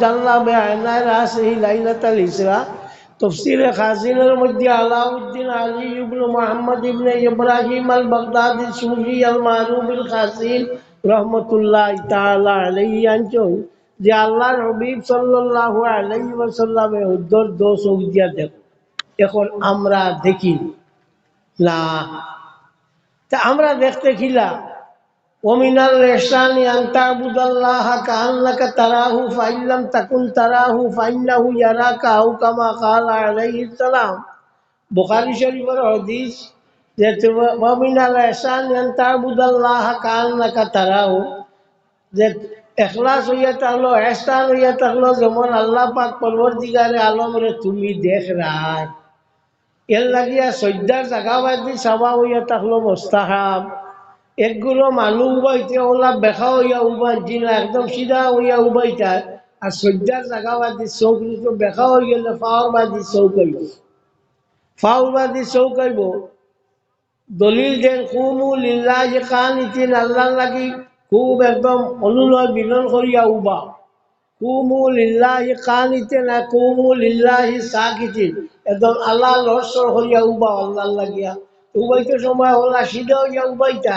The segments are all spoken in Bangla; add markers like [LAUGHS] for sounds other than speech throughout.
জানলা বেআনায় রাসিহি লাইলাতাল ইসরা তফসিরে খাজিনের মধ্যে আলাউদ্দিন আলী ইবনে মুহাম্মদ ইবনে ইব্রাহিম আল বাগদাদি সুফি দেখ আমরা দেখি। না। আমরা দেখতে খিলা। ومن الإحسان أن تعبد الله كأنك تراه فإن لم تكن تراه فإنه يراك أو كما قال عليه السلام বুখারি শরীফের হদিস যে ومن الإحسان أن تعبد الله كأنك تراه যে এখলাস হইয়া থাকলো এহসান হইয়া থাকলো যেমন আল্লাহ পাক পরবর্তীকারে আলমরে তুমি দেখ রায় এর লাগিয়া সজ্জার জাগাবাদি সাবা হইয়া থাকলো মোস্তাহাব একগুলো মানুষ উবাইতে ওলা বেখা হইয়া উবাইছি না একদম সিধা হইয়া উবাইতায় আর সজ্জার জাগাবাদি চৌক তো বেখা হয়ে গেলে ফাওয়ার বাদি চৌকাইব ফাওয়ার বাদি চৌকাইব দলিল দেন, কুমু লিল্লাহ যে কান ইতিন আল্লাহ লাগি খুব একদম অনুনয় বিনন করিয়া উবা। কুমু লিল্লাহি কানিতে না কুমু লিল্লাহি সাকিতিন, একদম আল্লাহ লসর হইয়া উবা আল্লাহ লাগিয়া। উবাইতে সময় হলা সিধা হইয়া উবাইতা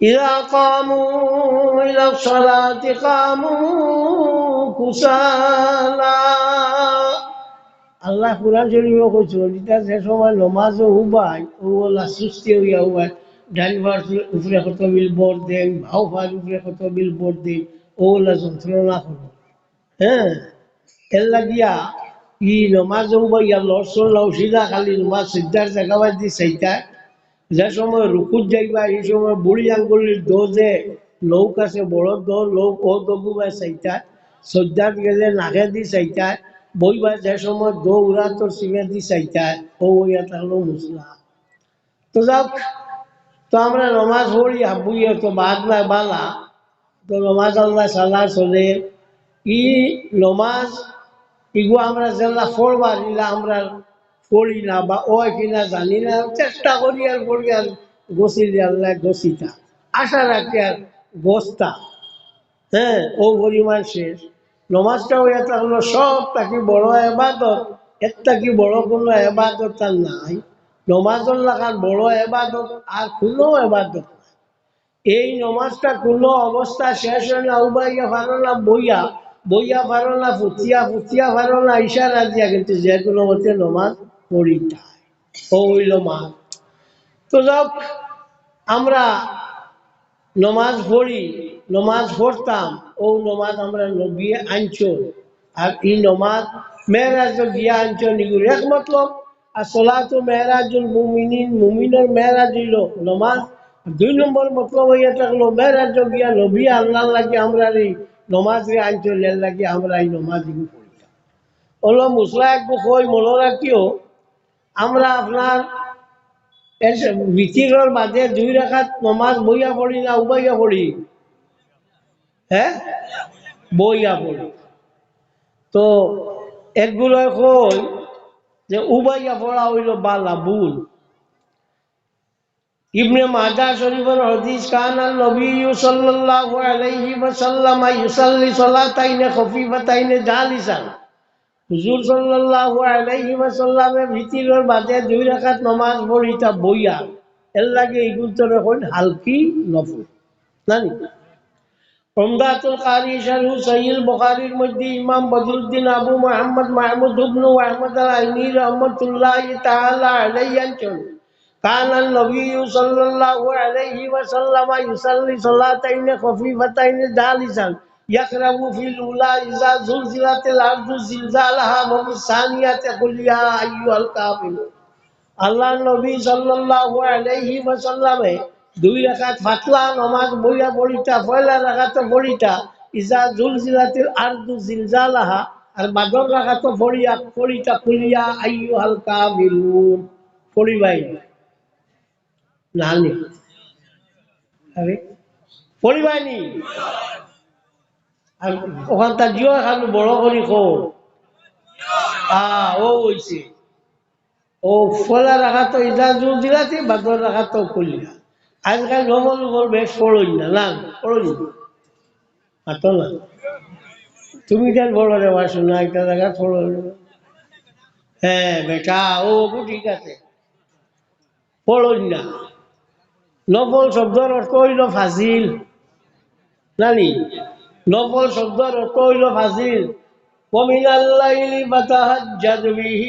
إذا قاموا إلى الصلاة قاموا كسالى আল্লাহ কোরআন শরীফে কইছিল এটা যে সময় নমাজও হুবাই ওলা সুস্থি হইয়া হুবাই ডাইভার উপরে কত বিল বোর্ড দেন ভাউফার উপরে কত বিল বোর্ড দেন ওলা যন্ত্রণা করো হ্যাঁ এর লাগিয়া ই নমাজ হুবাইয়া লসর লাউ সিধা খালি নমাজ সিদ্ধার জায়গা বাজি সেইটা যে সময় রুকুত যাইবা এই সময় বুড়ি আঙ্গুলির দোজে লোক আছে বড় দো লোক ও দবুবা চাইতা সজ্জাত গেলে নাকে দি চাইতা বইবা যে সময় দো উড়া তোর সিমে দি চাইতা ও ইয়া থাকল মুসলা তো যাক তো আমরা নমাজ পড়ি হাবুইয়া তো বাদ না বালা, তো নমাজ আল্লাহ সাল্লাহ চলে। ই নমাজ, ইগু আমরা যেলা পড়বা নিলা আমরা পড়ি না বা ও কিনা জানি না, চেষ্টা করি আর পড়ি আর গছিলি আল্লাহ গছিতা আশা রাখি আর গোস্তা। হ্যাঁ ও পরিমাণ শেষ। নমাজটা হইয়া থাকল সব তাকে বড় এবাদত একটা কি বড় কোনো এবাদত তার নাই। নমাজর লাগার বড় এবাদত আর কোনো এবাদত এই নমাজটা কোনো অবস্থা শেষ হয় না, উবাইয়া পারো না বইয়া বইয়া পারো না ফুটিয়া ফুটিয়া পারো না ইশারা দিয়া কিন্তু যে কোনো মতে নমাজ আমরা নমাজ পড়ি, নমাজ পড়তাম, ও নমাজ আমরা নবিয়ে আনছো আর এই নমাজ মেয়েরাজ গিয়া আনছো নিগুর এক মতলব। আর সলাতো মেহরাজুল মুমিনিন, মুমিনের মেহরাজ হইল নমাজ। দুই নম্বর মতলব হইয়া থাকল মেহরাজ গিয়া নবী আল্লাহ লাগে আমরা এই নমাজ রে আনছো লেল লাগে আমরা এই নমাজ পড়িতাম। হলো মুসলা এক কই মনে রাখিও আমরা আপনার ভিতরের বাদে দুই রেখাত নমাজ বইয়া পড়ি না উবাইয়া পড়ি? হ্যাঁ? বইয়া পড়ি। তো একগুলো কই যে উবাইয়া পড়া হইল বালা বুল ইবনে মাজা শরীফের হদিস, কান আল নবী সাল্লাল্লাহু আলাইহি ওয়াসাল্লাম ইউসাল্লি সালাতাইনে খফিফাতাইনে জালিসান। হুজুর সাল্লাল্লাহু আলাইহি ওয়াসাল্লামের ভিতরের বাদে দুই রাকাত নামাজ পড়িতা বইয়া এর লাগে এইগুলো তোরে হইল হালকি নফল জানি উমদাতুল কারি শারহু সহিহ বুখারীর মধ্যে ইমাম বদরুদ্দিন আবু মুহাম্মদ মাহমুদ ইবনে আহমদ আল আইনি রাহমাতুল্লাহি তাআলা আলাইহি আনছেন كان النبي صلى الله عليه وسلم يصلي صلاتين خفيفتين جالسا يقرأ في الأولى إذا زلزلت الأرض زلزالها وفي الثانية قل يا أيها الكافرون আল্লাহ নবী সাল্লাল্লাহু আলাইহি ওয়াসাল্লামে দুই রাকাত ফাতলা নামাজ বইয়া পড়িতা পয়লা রাকাতে পড়িতা ইজা জুলজিলাতিল আরদু জিলজালাহা আর বাদর রাখা তো ফড়িয়া ফড়িটা খুলিয়া আইয়ু হালকা বিরুন ফড়িবাই নানি আরে ফড়িবাইনি আর ওখান তার জিও এখন বড় করি খো আ, ও ফলা রাখা তো ইজা জুলজিলাতি বাদর রাখা তো খুলিয়া আজকাল নবল নবল বেশ পড়ই না না পড়ই হাতো না। তুমি কেন বড় রে বাসু না একটা জায়গা পড়ো হ্যাঁ বেটা, ও ঠিক আছে। পড়ই না নবল শব্দের অর্থ হইল ফাজিল জানি নবল শব্দের অর্থ হইল ফাজিল ومن الليل فتهجد به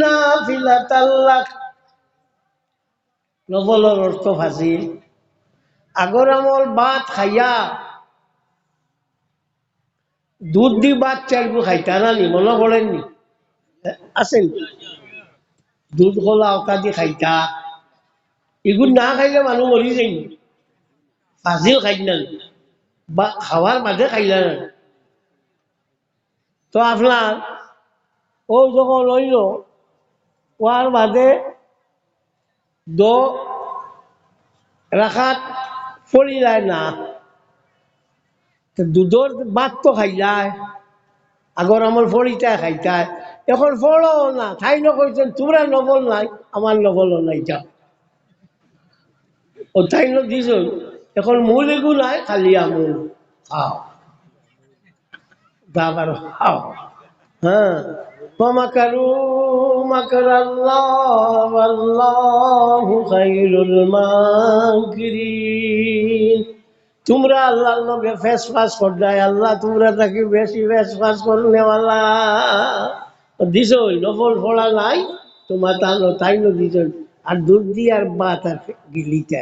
نافلة لك নবলের অর্থ ফাজিল আগর আমল ভাত খাইয়া দুধ দি ভাত চাইবো খাইতা না নি মনে পড়েননি এ, আছেন দুধ খোলা অকা দি খাইতা এগুলো না খাইলে মানুষ মরি যাই ফাজিল খাই না বা খাওয়ার মাঝে খাইলা। তো আপনার, ও যখন লইল, ওয়ার বাদে দ রাখাত পড়ি যায় না। দুধর ভাত তো খাই যায়, আগর আমার ফড়িটা খাইতায় এখন ফড়ো না খাই না কইছেন, তোমরা নবল নাই, আমার নবলও নাই যাও ও তাই ন দিছ এখন মূল এগুলাই খালি আমুল। খাও দাবার খাও হ্যাঁ। মাকারু মাকার আল্লাহ আল্লাহু খাইরুল মাকিরিন তোমরা আল্লাহর লগে ফেস ফাস করলাই আল্লাহ তোমরা তাকে বেশি ফেস ফাস করু নেওয়ালা দিছ নফল ফলা নাই। তোমার তাইলো দিছ। আর দুধ দিয়ে আর বাত আর গিলিতে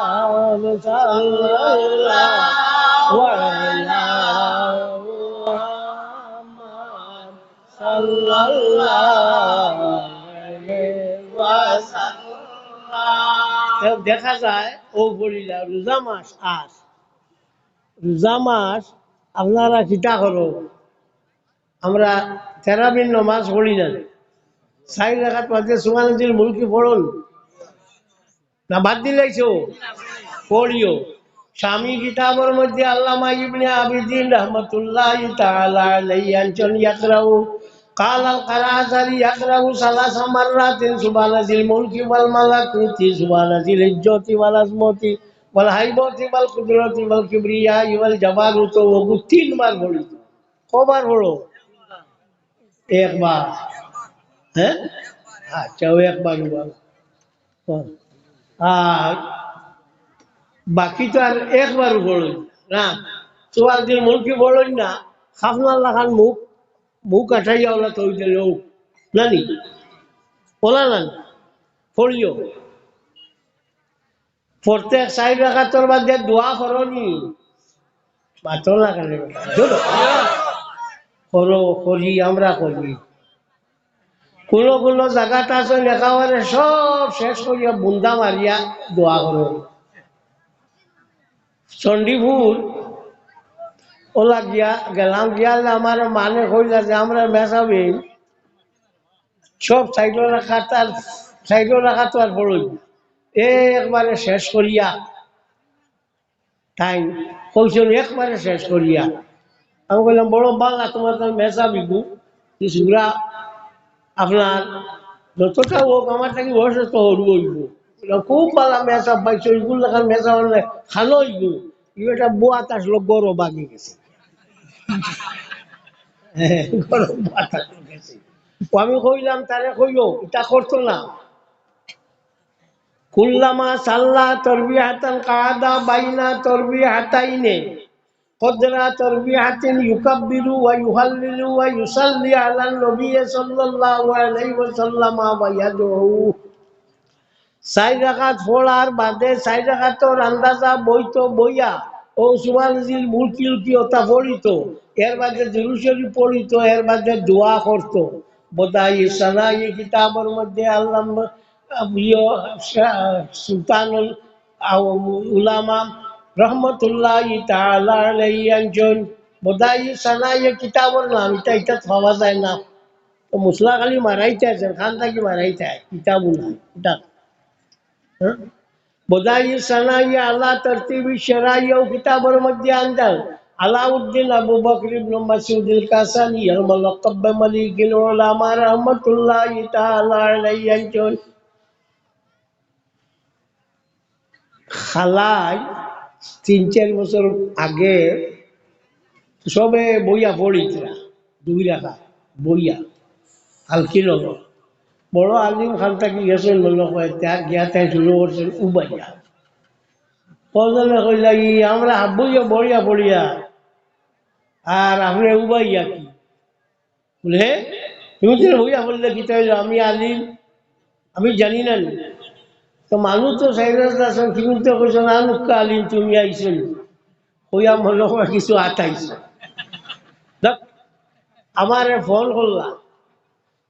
দেখা যায়, ও বলিলা, রোজা মাস আস। রোজা মাস আপনারা কিতা করো? আমরা তেরাবিন নমাজ পড়ি না। সাই রাখাত মাঝে সুমানজির মুলকি পড়ন। না, বাদ দিলাইছো পড়িও স্বামী কিতাবের মধ্যে আল্লামা ইবনে আবিদিন রহমতুল্লাহ তাআলা আলাইহি আনচন ইয়াকরাউ قال القرازري يقرأ ثلاث مرات سبحان ذي الملك والملكوت سبحان ذي العزة والعظمة والهيبة والقدرة والكبرياء والجبروت ওগু তিনবার পড়ি কবার পড়ো একবার হ্যাঁ আচ্ছা ও একবার বলো আর বাকি তো আর একবার বড়ই না, তোমার দিন মুলকি বড়ই না খাফনার লাখান মুখ মুখ আঠাইয়া ওলা তৈতে লোক। নানি ওলা না ফড়িও প্রত্যেক সাইড রাখা তোর বাদে দোয়া করনি বাতর কেন করো করি আমরা করি কোন কোন জায়গাটা আছে একেবারে সব শেষ করিয়া বুন্দা মারিয়া দোয়া করো চণ্ডীপুর ওলা গিয়া গেলাম গিয়ালে আমার মানে কইলা যে আমরা মেশাবি সব সাইডে রাখা তার সাইডে রাখা তো আর বড়ই একবারে শেষ করিয়া তাই কইছেন একবারে শেষ করিয়া আমি বললাম বড় বাংলা তোমার তো মেশাবি গু। কিছুগুলা আপনার যতটা হোক আমার থাকি বয়স তো হরু হইব খুব ভালো মেসা পাইছো এগুলো লেখার মেসা হলে খালো হইব এটা বোয়াত আসলো গরম আগে গেছে। [LAUGHS] হ্যাঁ, আমি কইলাম তারে কইও এটা করতো না। কুল্লামা সাল্লা তরবি হাতান কাদা বাইনা তরবি হাতাইনে কদরা তরবি হাতিন ইউকাব্বিরু ওয়া ইউহাল্লিলু ওয়া ইউসাল্লি আলা নবী সাল্লাল্লাহু আলাইহি ওয়া সাল্লাম ওয়া চাই রাখাত বাদে চাই রাখাতর আন্দাজা বইতো বইয়া। ও সুমানজির মুলকি উলকি ওটা পড়িত এর বাদে জুরুশরি পড়িত এর বাদে দোয়া করত মধ্যে সুলতানুল উলামা রহমতুল্লাহ একজন বোধাই সানাই কিতাবের নাম এটা এটা পাওয়া যায় না। মুসলা খালি মারাইতে আছেন খান থাকি মারাইতে কিতাবও না এটা বোধাই সানাই আল্লাহ তরতিবি শরাই ও কিতাবের মধ্যে আনদাল আলাউদ্দিন আবু বকর ইবনে মাসউদুল কাসানি আল মুলাক্কাব মালিকুল উলামা রাহমাতুল্লাহ তাআলা আলাইহি একজন খালাই তিন চার বছর আগে সবে বইয়া পড়িতরা দুই রাখা বইয়া হালকি লগ বড় আলিম খান থাকি গেছেন মনে হয় গিয়া তাই শুরু করছেন উবাইয়া। কজনে কইলা, ই আমরা বইয়া বড়িয়া পড়িয়া আর আপনি উবাইয়া কি? বলে তুমি তো বইয়া বললে, কি তাই আমি আলিম, আমি জানি না তো মানুষ তো সাইরাজ আছেন তুমি তো কইছো না নুকা আলিম, তুমি আইছেন হইয়া মনে হয় কিছু আটাইছ। আমার ফোন করলাম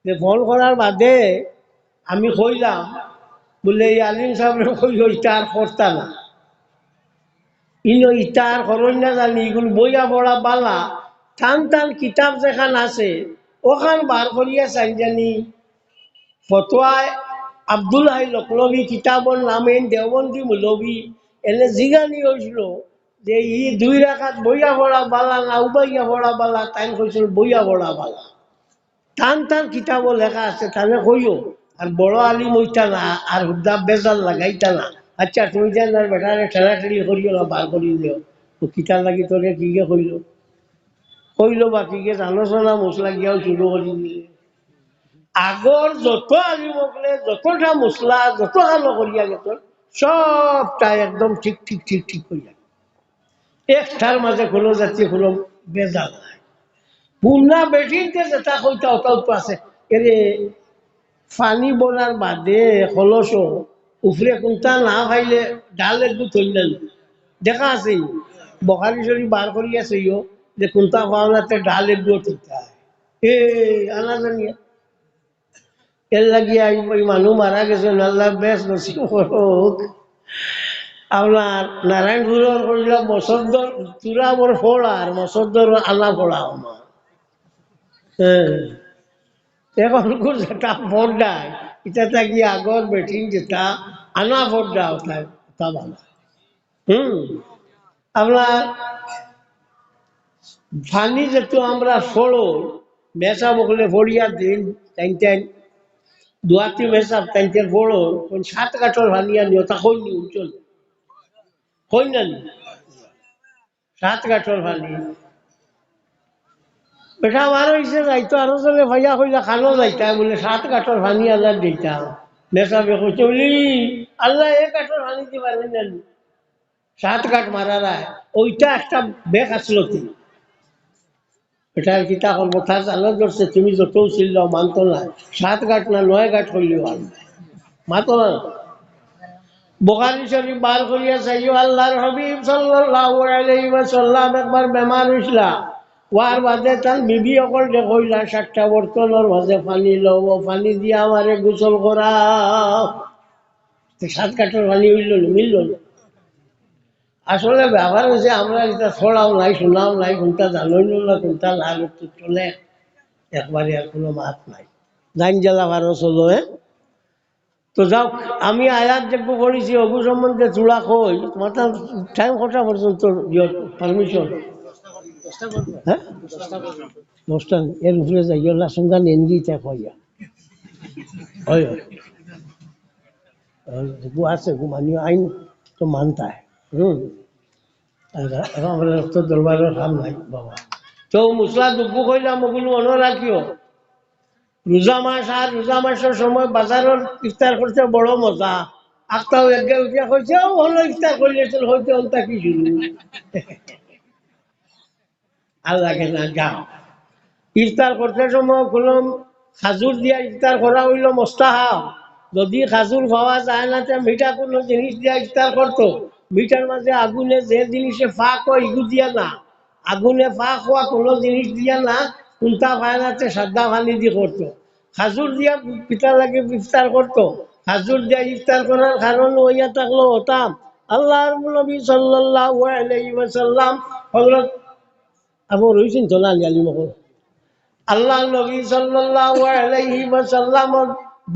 যে ফোন করার বাদে আমি কইলাম, বলে, এই আলিম সাহেব কইল, ইটা আর করতা না। ইনো ইটা আর করই না জানি এগুলো বইয়া পড়া বালা। টান টান কিতাব যেখান আছে, ওখান বার করিয়া চাই জানি। ফতোয়ায় আব্দুল হাই লকলবি কিতাবর নামে দেওবন্দি মৌলবি। এনে জিগানি হয়েছিল যে, ই দুই রাখাত বইয়া পড়া বালা না, উবাইয়া পড়া বালা তাই কৈছিল বইয়া পড়া বালা। টান টান কিতাব লেখা আছে তাহলে কইও আর বড় আলিম ওইটা না আর হুদ্দা বেজাল লাগাইতা না। আচ্ছা তুমি যেন আর বেটারে ঠেলাঠেলি করিও না বার করি দিও তো কিতাব লাগি তোরে কি কে কইল কইল বাকিকে আলোচনা মশলা গিয়াও শুরু করে দিলে আগর যত আলিম হকলে যতটা মশলা যত কালো করিয়া গেত সবটা একদম ঠিক ঠিক ঠিক ঠিক করিয়া একটার মাঝে কোনো জাতীয় কোনো বেজাল নাই। পুনা বেটিনতে যেটা কইতা ওটাও তো আছে। এরে, ফানি বলার বাদে কলস উফরে কোনটা না খাইলে ডাল একটু থইলেন। দেখা আছে, বখারি শরীফ বার করি আছে ইও যে কোনটা পাওনাতে ডাল একটু ঠিকটা এ আনা জানিয়া এর লাগিয়া মানুষ মারা গেছে, আল্লাহ বেশ নসিব করুক। আপনার নারায়ণপুরের কইলা মসদ্দর চূড়া বড় ফোড়া আর মসদ্দর আনা ফোড়া আমার এখন কোন যেটা ফোড়ায় এটা থাকি আগর বেঠিন যেটা, আনা ফোড়া ওঠায় তা ভালো। হুম। আপনার ফানি যেহেতু আমরা ফোড়ো মেসা বকলে ফড়িয়া দিন টাইম টাইম দুয়াতি মেসা টাইম টাইম ফোড়ো কোন সাত কাঠর ভানিয়া নিও, তা কই নি, উজ্জ্বল। কই সাত কাঠর ভানি বেটা আমার হয়েছে যাইতো আরও জনে ভাইয়া কইলা খানো যাইতা বলে, সাত কাঠর ভানি আল্লাহ দিতা বেকো চলি আল্লাহ এক কাঠর ভানি দিবা সাত কাঠ মারা রায় ওইটা একটা আসলো তুমি কিতা করব তার আল্লাহ ধরছে তুমি যত ছিল মানতো না সাত গাঁট না নয় গাঁট হইলেও আল্লাহ মাতো না বোখারি শরীফ বার করিয়া চাইও আল্লাহর হবিব সাল্লাল্লাহু আলাইহি ওয়াসাল্লাম একবার বেমার হইছিলা ওয়ার বাদে তার বিবি অকল দেখইলা সাতটা বর্তনের মাঝে পানি লব, পানি দিয়া আমারে গোসল করা সাত কাঠের পানি হইল মিলল। আসলে ব্যাপার হয়েছে আমরা এটা ছড়াও নাই শোনাও নাই, কোনটা জানোই না কোনটা লাল চলে একবারে আর কোনো মাত নাই। জাইন জ্বালা ভারো চলো তো যাও আমি আয়াত যোগ্য পড়েছি অগু সম্বন্ধে চূড়া কই মাথা টাইম কটা পর্যন্ত পারমিশন হ্যাঁ? দশটা এর উপরে যাই ওলা সঙ্গা নেনগি তা কইয়া হয় হয়। গু আছে গু আইন তো মানতা है হুম এখন তো দরবারের কাম নাই বাবা। তো মুসলা দুব্বু কইলাম ওগুলো মনে রাখিও। রোজা মাস আর রোজা মাসের সময় বাজারের ইফতার করতে বড় মজা। আখটাও একগে উঠিয়া কইছে ও হলো ইফতার করলে তোর হইতে কি শুরু? লাগে না যাও। ইফতার করতে সময় কোনো খাজুর দিয়া ইফতার করা হইল মোস্তাহাব যদি খাজুর পাওয়া যায় না, তে মিঠা কোনো জিনিস দিয়া ইফতার করতো। মিঠার মাঝে আগুনে যে জিনিসে ফাঁক হয় ইগু দিয়া না। আগুনে ফাঁক হওয়া কোনো জিনিস দিয়া না, কোনটা পায় না, তে সাদা পানি দিয়ে করতো। খাজুর দিয়া পিতা লাগে ইফতার করতো। খাজুর দিয়া ইফতার করার কারণ হইয়া থাকল হতাম আল্লাহর নবী সাল্লাল্লাহু আলাইহি ওয়াসাল্লাম হযরত আবু রইছেন তো না আলী মহল আল্লাহ নবী সাল্লাল্লাহু আলাইহি ওয়াসাল্লাম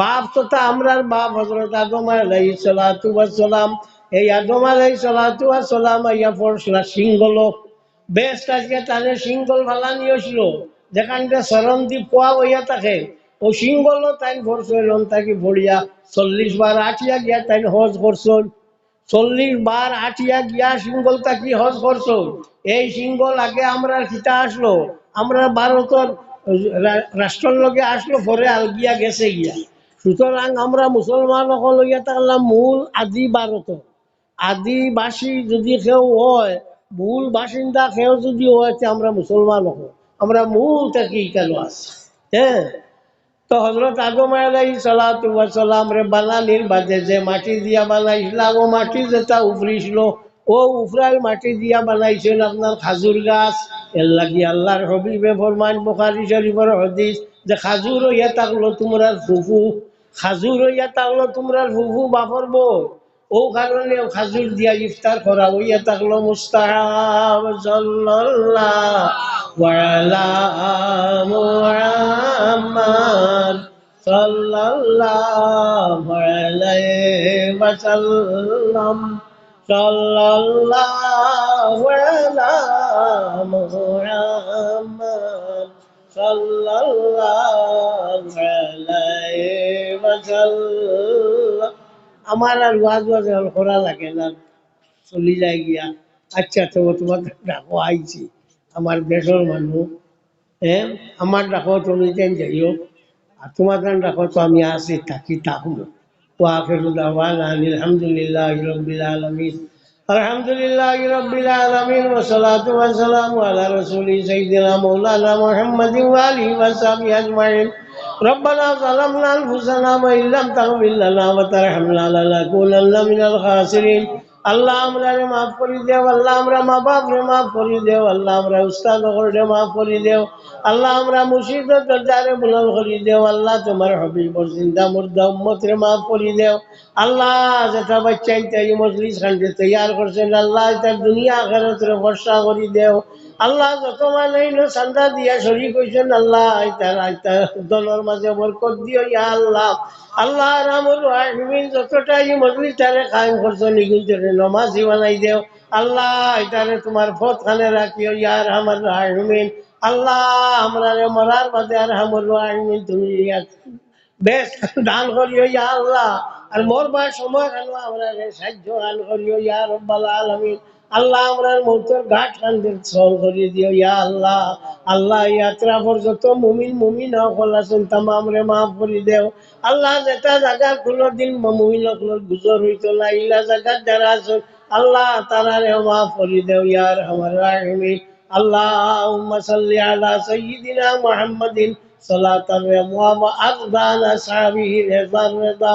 বাপ তথা আমরার বাপ হযরত আদম আলাইহিস সালাতু ওয়াস সালাম এই আদম আলাইহিস সালাতু ওয়াস সালাম আইয়া পড়ছিল সিংহল। বেশ আজকে তাহলে সিংহল ভালানি হয়েছিল যেখানটা চরণ দ্বীপ পোয়া হইয়া থাকে। ও সিংহল তাই ভরছিল তাকে ভরিয়া চল্লিশ বার আঠিয়া গিয়া তাই হজ করছিল চল্লিশ বার আঠিয়া গিয়া সিঙ্গল তাকি হজ করছ এই সিঙ্গল আগে আমরা খিতা আসলো, আমরা ভারতের রাষ্ট্রের লগে আসলো, পরে আল গিয়া গেছে গিয়া। সুতরাং আমরা মুসলমান সকল থাকলাম মূল আদি ভারত আদিবাসী যদি কেউ হয়, মূল বাসিন্দা কেউ যদি হয় আমরা মুসলমান হব আমরা মূল থেকে কেন আছি? হ্যাঁ? তো হজরত আদম আলাই সালাম রে বানানির বাদে যে মাটি দিয়া বানাইছিল, ও মাটি যেটা উফরিছিল ও উফরাই মাটি দিয়া বানাইছেন আপনার খাজুর গাছ। এর লাগি আল্লাহর হবিবে ফরমান বুখারি শরীফের হদিস যে খাজুর হইয়া থাকল তোমরা ফুফু। খাজুর হইয়া থাকল তোমরা ফুফু, বাপর বউ। ও কারণে খাজুর দিয়া ইফতার করা হইয়া থাকল মুস্তাহাব সাল্লাল্লাহু আলা মুহাম্মদ সাল্লাল্লাহু আলাইহি ওয়াসাল্লাম। আমার আর ওয়াজ ওয়াজ করা লাগে না, চলি যায় গিয়া। আচ্ছা তো তোমার ডাকো, আইছি। আমার দেশের মানুষ হ্যাঁ? আমার ডাকো, তুমি যাইও। আর তোমার ডাকো, তো আমি আসি, থাকি থাকব وآخر دعوانا أن الحمد لله رب العالمين الحمد لله رب العالمين والصلاة والسلام على رسول سيدنا مولانا محمد وآله وصحبه أجمعين ربنا ظلمنا أنفسنا وإن لم تغفر لنا وترحمنا لنكونن من الخاسرين আল্লাহ আমরা রে মাফ করি দেও, আল্লাহ আমরা মা বাপ রে মাফ করি দেও, আল্লাহ আমরা উস্তাদ রে মাফ করি দেও, আল্লাহ আমরা মুর্শিদ দরজারে বুলন করে দেও, আল্লাহ তোমার হবিবর জিন্দা মুর্দা উম্মত রে মাফ করি দেও, আল্লাহ যেটা বাচ্চাই তাই মজলিস খান্ডে তৈয়ার করছেন, আল্লাহ তার দুনিয়া আখেরত রে ভরসা করি দেও আল্লাহ যত মানে চান্দা দিয়া শরীর কইছেন আল্লাহ তার তার দলের মাঝে বরকত দিও ইয়া আল্লাহ। আল্লাহ রামুর রাহিমিন যতটা এই মজলিস তারে কায়েম করছ নিগুল জন্য নমাজি বানাই দেও। আল্লাহ এটারে তোমার ফত খানে রাখিও ইয়ার আমার রাহিমিন। আল্লাহ আমরা রে মরার বাদে আর হামুর রাহিমিন, তুমি ইয়া- বেশ দান করিও, ইয়া আল্লাহ। আর মোর বা সময় কেন আমরা সাহায্য দান করিও, ইয়া রব্বাল আলামিন। আল্লাহ আমরা মৌতের ঘাট খান্দের সল করিয়ে দিও ইয়া আল্লাহ আল্লাহ ইয়াত্রা পর যত মুমিন মুমিন হল আছেন তামাম রে মাফ করে দেও আল্লাহ যেটা জায়গার কোনো দিন মুমিন হকলের গুজর হইতো না ইলা জায়গার যারা আছেন আল্লাহ তারা রে মাফ করে দেও ইয়ার আমার রাহিমিন اللهم صل على سيدنا محمد صلاة الرضا وأرضان أصحابه رضا الرضا